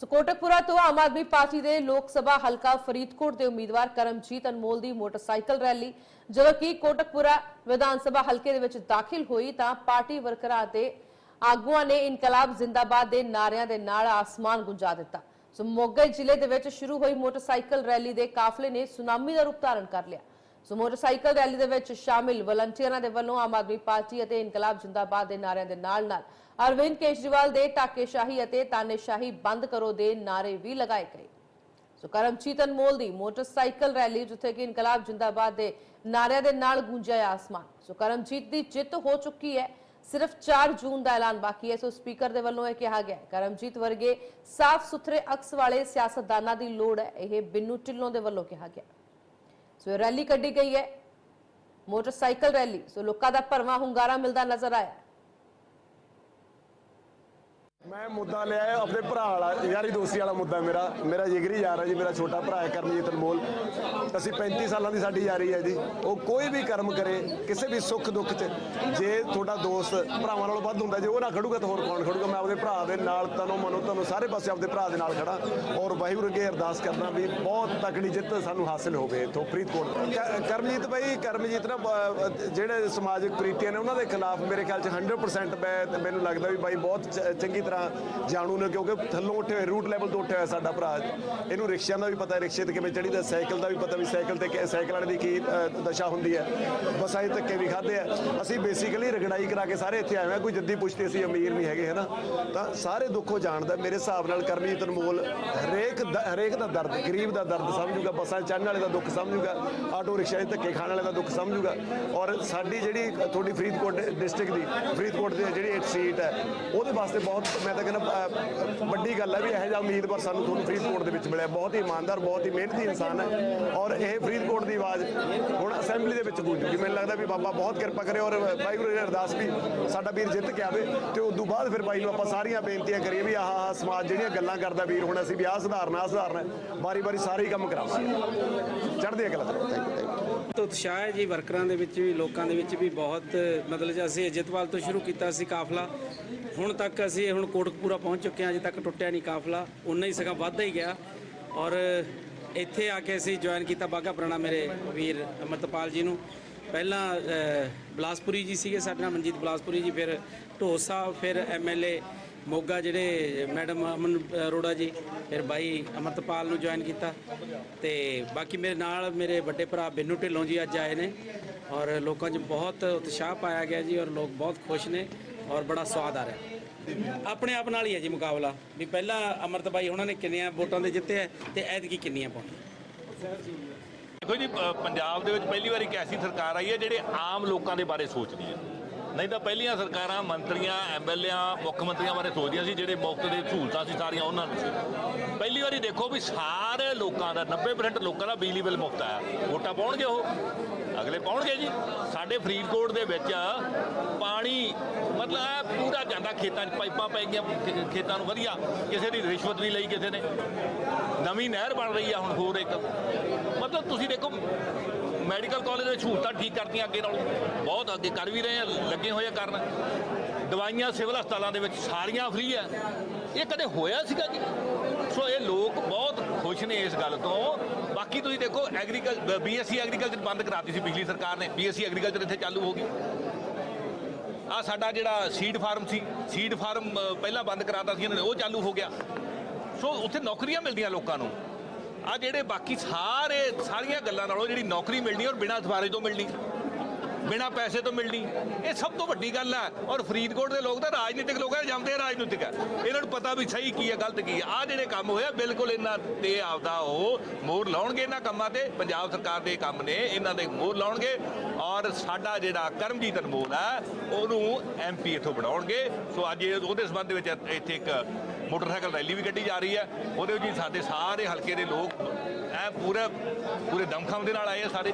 ਸੋ ਕੋਟਕਪੁਰਾ ਤੋਂ ਆਮ ਆਦਮੀ ਪਾਰਟੀ ਦੇ ਲੋਕ ਸਭਾ ਹਲਕਾ ਫਰੀਦਕੋਟ ਦੇ ਉਮੀਦਵਾਰ ਕਰਮਜੀਤ ਅਨਮੋਲ ਦੀ ਮੋਟਰਸਾਈਕਲ ਰੈਲੀ। ਜਦੋਂ ਕਿ ਕੋਟਕਪੁਰਾ ਵਿਧਾਨ ਸਭਾ ਹਲਕੇ ਦੇ ਵਿੱਚ ਦਾਖਲ ਹੋਈ ਤਾਂ ਪਾਰਟੀ ਵਰਕਰਾਂ ਅਤੇ ਆਗੂਆਂ ਨੇ ਇਨਕਲਾਬ ਜ਼ਿੰਦਾਬਾਦ ਦੇ ਨਾਰਿਆਂ ਦੇ ਨਾਲ ਆਸਮਾਨ ਗੁੰਜਾ ਦਿੱਤਾ। ਸੋ ਮੋਗੇ ਜ਼ਿਲ੍ਹੇ ਦੇ ਵਿੱਚ ਸ਼ੁਰੂ ਹੋਈ ਮੋਟਰਸਾਈਕਲ ਰੈਲੀ ਦੇ ਕਾਫਲੇ ਨੇ ਸੁਨਾਮੀ ਦਾ ਰੂਪ ਧਾਰਨ ਕਰ ਲਿਆ। ਸੋ ਮੋਟਰਸਾਈਕਲ ਰੈਲੀ ਦੇ ਵਿੱਚ ਸ਼ਾਮਿਲ ਵਲੰਟੀਅਰਾਂ ਦੇ ਵੱਲੋਂ ਆਮ ਆਦਮੀ ਪਾਰਟੀ ਅਤੇ ਇਨਕਲਾਬ ਜ਼ਿੰਦਾਬਾਦ ਦੇ ਨਾਰਿਆਂ ਦੇ ਨਾਲ-ਨਾਲ ਅਰਵਿੰਦ ਕੇਜਰੀਵਾਲ ਦੇ ਟਾਕੇਸ਼ਾਹੀ ਅਤੇ ਤਾਨੇਸ਼ਾਹੀ ਬੰਦ ਕਰੋ ਦੇ ਨਾਰੇ ਵੀ ਲਗਾਏ ਗਏ। ਸੋ ਕਰਮਜੀਤ ਅਨਮੋਲ ਦੀ ਮੋਟਰਸਾਈਕਲ ਰੈਲੀ ਜਿੱਥੇ ਕਿ ਇਨਕਲਾਬ ਜਿੰਦਾਬਾਦ ਦੇ ਨਾਰਿਆਂ ਦੇ ਨਾਲ ਗੂੰਜਿਆ ਆਸਮਾਨ। ਸੋ ਕਰਮਜੀਤ ਦੀ ਜਿੱਤ ਹੋ ਚੁੱਕੀ ਹੈ, ਸਿਰਫ 4 ਜੂਨ ਦਾ ਐਲਾਨ ਬਾਕੀ ਹੈ। ਸੋ ਸਪੀਕਰ ਦੇ ਵੱਲੋਂ ਇਹ ਕਿਹਾ ਗਿਆ ਕਰਮਜੀਤ ਵਰਗੇ ਸਾਫ਼ ਸੁਥਰੇ ਅਕਸ ਵਾਲੇ ਸਿਆਸਤਦਾਨਾਂ ਦੀ ਲੋੜ ਹੈ, ਇਹ ਬਿੰਨੂ ਢਿੱਲੋਂ ਦੇ ਵੱਲੋਂ ਕਿਹਾ ਗਿਆ ਸੋ ਇਹ ਰੈਲੀ ਕੱਢੀ ਗਈ ਹੈ। Motorcycle rally. ਸੋ ਲੋਕਾਂ ਦਾ ਭਰਵਾਂ ਹੁੰਗਾਰਾ ਮਿਲਦਾ ਨਜ਼ਰ ਆਇਆ। ਮੈਂ ਮੁੱਦਾ ਲਿਆ ਹੈ ਆਪਣੇ ਭਰਾ ਵਾਲਾ, ਯਾਰੀ ਦੋਸਤੀ ਵਾਲਾ ਮੁੱਦਾ ਮੇਰਾ। ਮੇਰਾ ਜਿਗਰੀ ਯਾਰ ਹੈ ਜੀ, ਮੇਰਾ ਛੋਟਾ ਭਰਾ ਹੈ ਕਰਮਜੀਤ ਅਨਮੋਲ। ਅਸੀਂ 35 ਸਾਲਾਂ ਦੀ ਸਾਡੀ ਯਾਰੀ ਹੈ ਜੀ। ਉਹ ਕੋਈ ਵੀ ਕਰਮ ਕਰੇ, ਕਿਸੇ ਵੀ ਸੁੱਖ ਦੁੱਖ 'ਚ, ਜੇ ਤੁਹਾਡਾ ਦੋਸਤ ਭਰਾਵਾਂ ਨਾਲੋਂ ਵੱਧ ਹੁੰਦਾ, ਜੇ ਉਹ ਨਾ ਖੜੂਗਾ ਤਾਂ ਹੋਰ ਕੌਣ ਖੜੂਗਾ? ਮੈਂ ਆਪਦੇ ਭਰਾ ਦੇ ਨਾਲ, ਤਨੋਂ ਮਨੋਂ ਤੁਹਾਨੂੰ ਸਾਰੇ ਪਾਸੇ ਆਪਣੇ ਭਰਾ ਦੇ ਨਾਲ ਖੜਾ। ਔਰ ਵਾਹਿਗੁਰੂ ਅੱਗੇ ਅਰਦਾਸ ਕਰਦਾ ਵੀ ਬਹੁਤ ਤਕੜੀ ਜਿੱਤ ਸਾਨੂੰ ਹਾਸਲ ਹੋਵੇ ਇੱਥੋਂ ਫਰੀਦਕੋਟ ਕਰਮਜੀਤ ਭਾਈ ਕਰਮਜੀਤ ਨਾ ਜਿਹੜੇ ਸਮਾਜਿਕ ਪ੍ਰੀਤੀਆਂ ਨੇ ਉਹਨਾਂ ਦੇ ਖਿਲਾਫ ਮੇਰੇ ਖਿਆਲ 'ਚ 100% ਮੈਂ, ਮੈਨੂੰ ਲੱਗਦਾ ਵੀ ਬਾਈ ਬਹੁਤ ਚੰਗੀ ਤਰ੍ਹਾਂ ਜਾਣੂ ਨੇ, ਕਿਉਂਕਿ ਥੱਲੋਂ ਉੱਠੇ ਹੋਏ ਰੂਟ ਲੈਵਲ ਤੋਂ ਉੱਠਿਆ ਹੋਇਆ ਸਾਡਾ ਭਰਾ। ਇਹਨੂੰ ਰਿਕਸ਼ਿਆਂ ਦਾ ਵੀ ਪਤਾ ਰਿਕਸ਼ੇ ਤੇ ਕਿਵੇਂ ਚੜੀਦਾ ਸਾਈਕਲ ਦਾ ਵੀ ਪਤਾ ਵੀ ਸਾਈਕਲ ਤੇ ਸਾਈਕਲ ਵਾਲੇ ਦੀ ਕੀ ਦਸ਼ਾ ਹੁੰਦੀ ਹੈ। ਬੱਸਾਂ 'ਚ ਧੱਕੇ ਵੀ ਖਾਦੇ ਆ। ਅਸੀਂ ਬੇਸਿਕਲੀ ਰਗੜਾਈ ਕਰਾ ਕੇ ਸਾਰੇ ਇੱਥੇ ਆਏ ਹਾਂ, ਕੋਈ ਜੱਦੀ ਪੁਸ਼ਤੀ ਅਸੀਂ ਅਮੀਰ ਨਹੀਂ ਹੈਗੇ, ਹਨਾ? ਤਾਂ ਸਾਰੇ ਦੁੱਖੋਂ ਜਾਣਦਾ, ਮੇਰੇ ਹਿਸਾਬ ਨਾਲ ਕਰਮਜੀਤ ਅਨਮੋਲ, ਹਰੇਕ ਦ- ਹਰੇਕ ਦਾ ਦਰਦ, ਗਰੀਬ ਦਾ ਦਰਦ ਸਮਝੂਗਾ, ਬੱਸਾਂ 'ਚ ਚੜ੍ਹਨ ਵਾਲੇ ਦਾ ਦੁੱਖ ਸਮਝੂਗਾ, ਆਟੋ ਰਿਕਸ਼ਾ ਦੇ ਧੱਕੇ ਖਾਣ ਵਾਲੇ ਦਾ ਦੁੱਖ ਸਮਝੂਗਾ। ਔਰ ਸਾਡੀ ਜਿਹੜੀ ਤੁਹਾਡੀ ਫਰੀਦਕੋਟ ਡਿਸਟ੍ਰਿਕਟ ਦੀ, ਫਰੀਦਕੋਟ ਦੀ ਜਿਹੜੀ ਸੀਟ ਹੈ, ਉਹਦੇ ਵਾਸਤੇ ਬਹੁਤ ਮੈਂ ਤਾਂ ਕਹਿੰਦਾ ਵੱਡੀ ਗੱਲ ਹੈ ਵੀ ਇਹੋ ਜਿਹਾ ਉਮੀਦਵਾਰ ਸਾਨੂੰ ਤੁਹਾਨੂੰ ਫਰੀਦਕੋਟ ਦੇ ਵਿੱਚ ਮਿਲਿਆ ਬਹੁਤ ਹੀ ਇਮਾਨਦਾਰ, ਬਹੁਤ ਹੀ ਮਿਹਨਤੀ ਇਨਸਾਨ ਹੈ। ਔਰ ਇਹ ਫਰੀਦਕੋਟ ਦੀ ਆਵਾਜ਼ ਹੁਣ ਅਸੈਂਬਲੀ ਦੇ ਵਿੱਚ ਗੂੰਜੂਗੀ ਮੈਨੂੰ ਲੱਗਦਾ ਵੀ ਬਾਬਾ ਬਹੁਤ ਕਿਰਪਾ ਕਰੇ ਔਰ ਵਾਹਿਗੁਰੂ ਜੀ ਅਰਦਾਸ ਵੀ ਸਾਡਾ ਵੀਰ ਜਿੱਤ ਕੇ ਆਵੇ ਤੇ ਉਸ ਤੋਂ ਬਾਅਦ ਫਿਰ ਬਾਈ ਨੂੰ ਆਪਾਂ ਸਾਰੀਆਂ ਬੇਨਤੀਆਂ ਕਰੀਏ ਵੀ ਆਹ ਆਹ ਸਮਾਜ ਜਿਹੜੀਆਂ ਗੱਲਾਂ ਕਰਦਾ ਵੀਰ ਹੁਣ ਅਸੀਂ ਵੀ ਆਹ ਸੁਧਾਰਨਾ ਆਹ ਸੁਧਾਰਨਾ ਵਾਰੀ ਵਾਰੀ ਸਾਰੇ ਹੀ ਕੰਮ ਕਰਾਵਾਂਗੇ। ਚੜ੍ਹਦੇ ਅਕਲ ਥੈਂਕ ਯੂ ਉਤਸ਼ਾਹ ਹੈ ਜੀ ਵਰਕਰਾਂ ਦੇ ਵਿੱਚ ਵੀ, ਲੋਕਾਂ ਦੇ ਵਿੱਚ ਵੀ ਬਹੁਤ, ਮਤਲਬ ਜੇ ਅਸੀਂ ਅਜਿਤਵਾਲ ਤੋਂ ਸ਼ੁਰੂ ਕੀਤਾ ਸੀ ਕਾਫਲਾ। ਹੁਣ ਤੱਕ ਅਸੀਂ ਹੁਣ ਕੋਟਕਪੂਰਾ ਪਹੁੰਚ ਚੁੱਕੇ ਹਾਂ ਅਜੇ ਤੱਕ ਟੁੱਟਿਆ ਨਹੀਂ ਕਾਫਲਾ ਉਨਾ ਹੀ ਸਗਾ ਵੱਧਦਾ ਹੀ ਗਿਆ। ਔਰ ਇੱਥੇ ਆ ਕੇ ਅਸੀਂ ਜੁਆਇਨ ਕੀਤਾ ਬਾਗਾ ਪੁਰਾਣਾ ਮੇਰੇ ਵੀਰ ਅਮਰਤਪਾਲ ਜੀ ਨੂੰ। ਪਹਿਲਾਂ ਅ, ਬਲਾਸਪੁਰੀ ਜੀ ਸੀਗੇ ਸਾਡੇ ਨਾਲ ਮਨਜੀਤ ਬਲਾਸਪੁਰੀ ਜੀ ਫਿਰ ਢੋਸ ਸਾਹਿਬ ਫਿਰ ਐਮਐਲਏ ਮੋਗਾ ਜਿਹੜੇ ਮੈਡਮ ਅਮਨ ਅਰੋੜਾ ਜੀ ਫਿਰ ਬਾਈ ਅਮਰਤਪਾਲ ਨੂੰ ਜੁਆਇਨ ਕੀਤਾ। ਤੇ ਬਾਕੀ ਮੇਰੇ ਨਾਲ ਮੇਰੇ ਵੱਡੇ ਭਰਾ ਬਿੰਨੂ ਢਿੱਲੋਂ ਜੀ ਅੱਜ ਆਏ ਨੇ। ਔਰ ਲੋਕਾਂ 'ਚ ਬਹੁਤ ਉਤਸ਼ਾਹ ਪਾਇਆ ਗਿਆ ਜੀ ਔਰ ਲੋਕ ਬਹੁਤ ਖੁਸ਼ ਨੇ ਔਰ ਬੜਾ ਸਵਾਦ ਆ ਰਿਹਾ। ਆਪਣੇ ਆਪ ਨਾਲ ਹੀ ਹੈ ਜੀ ਮੁਕਾਬਲਾ। ਵੀ ਪਹਿਲਾਂ ਅਮਰਤ ਬਾਈ ਉਹਨਾਂ ਨੇ ਕਿੰਨੀਆਂ ਵੋਟਾਂ ਦੇ ਜਿੱਤੇ ਹੈ ਤੇ ਐਤਕੀ ਕਿੰਨੀਆਂ ਪਾਉਣੀਆਂ? ਦੇਖੋ ਜੀ ਪੰਜਾਬ ਦੇ ਵਿੱਚ ਪਹਿਲੀ ਵਾਰੀ ਇੱਕ ਐਸੀ ਸਰਕਾਰ ਆਈ ਹੈ ਜਿਹੜੇ ਆਮ ਲੋਕਾਂ ਦੇ ਬਾਰੇ ਸੋਚਦੀ ਹੈ। ਨਹੀਂ ਤਾਂ ਪਹਿਲੀਆਂ ਸਰਕਾਰਾਂ ਮੰਤਰੀਆਂ ਐਮਐਲਏਆਂ ਮੁੱਖ ਮੰਤਰੀਆਂ ਬਾਰੇ ਸੋਚਦੀਆਂ ਸੀ, ਜਿਹੜੇ ਮੁਫਤ ਦੇ ਸਹੂਲਤਾਂ ਸੀ ਸਾਰੀਆਂ ਉਹਨਾਂ ਨੂੰ ਸੀ। ਪਹਿਲੀ ਵਾਰੀ ਦੇਖੋ ਵੀ ਸਾਰੇ ਲੋਕਾਂ ਦਾ 90% ਲੋਕਾਂ ਦਾ ਬਿਜਲੀ ਬਿੱਲ ਮੁਫਤ ਆਇਆ ਵੋਟਾਂ ਪਾਉਣਗੇ ਉਹ। ਅਗਲੇ ਪਾਉਣਗੇ ਜੀ। ਸਾਡੇ ਫਰੀਦਕੋਟ ਦੇ ਵਿੱਚ ਪਾਣੀ, ਮਤਲਬ ਪੂਰਾ ਜਾਂਦਾ ਖੇਤਾਂ 'ਚ, ਪਾਈਪਾਂ ਪੈ ਗਈਆਂ ਖੇਤਾਂ ਨੂੰ ਵਧੀਆ। ਕਿਸੇ ਦੀ ਰਿਸ਼ਵਤ ਨਹੀਂ ਲਈ ਕਿਸੇ ਨੇ। ਨਵੀਂ ਨਹਿਰ ਬਣ ਰਹੀ ਆ ਹੁਣ ਹੋਰ ਇੱਕ। ਮਤਲਬ ਤੁਸੀਂ ਦੇਖੋ ਮੈਡੀਕਲ ਕਾਲਜ ਵਿੱਚ ਸਹੂਲਤਾਂ ਠੀਕ ਕਰਤੀਆਂ ਅੱਗੇ ਨਾਲੋਂ। ਬਹੁਤ ਅੱਗੇ ਕਰ ਵੀ ਰਹੇ ਆ, ਲੱਗੇ ਹੋਏ ਆ ਕਰਨ। ਦਵਾਈਆਂ ਸਿਵਲ ਹਸਪਤਾਲਾਂ ਦੇ ਵਿੱਚ ਸਾਰੀਆਂ ਫ੍ਰੀ ਆ। ਇਹ ਕਦੇ ਹੋਇਆ ਸੀਗਾ ਜੀ? ਸੋ ਇਹ ਲੋਕ ਬਹੁਤ ਖੁਸ਼ ਨੇ ਇਸ ਗੱਲ ਤੋਂ। ਬਾਕੀ ਤੁਸੀਂ ਦੇਖੋ ਐਗਰੀਕਲਚਰ ਬੀਐਸਸੀ ਐਗਰੀਕਲਚਰ ਬੰਦ ਕਰਾਤੀ ਸੀ ਪਿਛਲੀ ਸਰਕਾਰ ਨੇ। ਬੀਐਸਸੀ ਐਗਰੀਕਲਚਰ ਇੱਥੇ ਚਾਲੂ ਹੋ ਗਈ। ਆ ਸਾਡਾ ਜਿਹੜਾ ਸੀਡ ਫਾਰਮ ਸੀ ਸੀਡ ਫਾਰਮ ਪਹਿਲਾਂ ਬੰਦ ਕਰਾਤਾ ਸੀ ਇਹਨਾਂ ਨੇ, ਉਹ ਚਾਲੂ ਹੋ ਗਿਆ। ਸੋ ਉੱਥੇ ਨੌਕਰੀਆਂ ਮਿਲਦੀਆਂ ਲੋਕਾਂ ਨੂੰ। ਆ ਜਿਹੜੇ ਬਾਕੀ ਸਾਰੇ ਸਾਰੀਆਂ ਗੱਲਾਂ ਨਾਲੋਂ ਜਿਹੜੀ ਨੌਕਰੀ ਮਿਲਣੀ ਔਰ ਬਿਨਾਂ ਸਫਾਰੇ ਤੋਂ ਮਿਲਣੀ। ਬਿਨਾਂ ਪੈਸੇ ਤੋਂ ਮਿਲਣੀ। ਇਹ ਸਭ ਤੋਂ ਵੱਡੀ ਗੱਲ ਹੈ ਔਰ ਫਰੀਦਕੋਟ ਦੇ ਲੋਕ ਤਾਂ ਰਾਜਨੀਤਿਕ ਲੋਕ ਹੈ ਜੰਮਦੇ ਰਾਜਨੀਤਿਕ ਹੈ ਇਹਨਾਂ ਨੂੰ ਪਤਾ ਵੀ ਸਹੀ ਕੀ ਹੈ ਗਲਤ ਕੀ ਹੈ ਆ ਜਿਹੜੇ ਕੰਮ ਹੋਇਆ ਬਿਲਕੁਲ ਇਹਨਾਂ ਤੇ ਆਪਦਾ ਉਹ ਮੋਹਰ ਲਾਉਣਗੇ ਇਹਨਾਂ ਕੰਮਾਂ ਤੇ। ਪੰਜਾਬ ਸਰਕਾਰ ਦੇ ਕੰਮ ਨੇ, ਇਹਨਾਂ ਦੇ ਮੋਹਰ ਲਾਉਣਗੇ। ਔਰ ਸਾਡਾ ਜਿਹੜਾ ਕਰਮਜੀਤ ਅਨਮੋਲ ਹੈ ਉਹਨੂੰ ਐਮਪੀ ਇੱਥੋਂ ਬਣਾਉਣਗੇ। ਸੋ ਅੱਜ ਉਹਦੇ ਸੰਬੰਧ ਵਿੱਚ ਇੱਥੇ ਇੱਕ ਮੋਟਰਸਾਈਕਲ ਰੈਲੀ ਵੀ ਕੱਢੀ ਜਾ ਰਹੀ ਹੈ ਉਹਦੇ ਵਿੱਚ ਸਾਡੇ ਸਾਰੇ ਹਲਕੇ ਦੇ ਲੋਕ ਐ ਪੂਰੇ ਪੂਰੇ ਦਮਖਮ ਦੇ ਨਾਲ ਆਏ ਆ ਸਾਰੇ।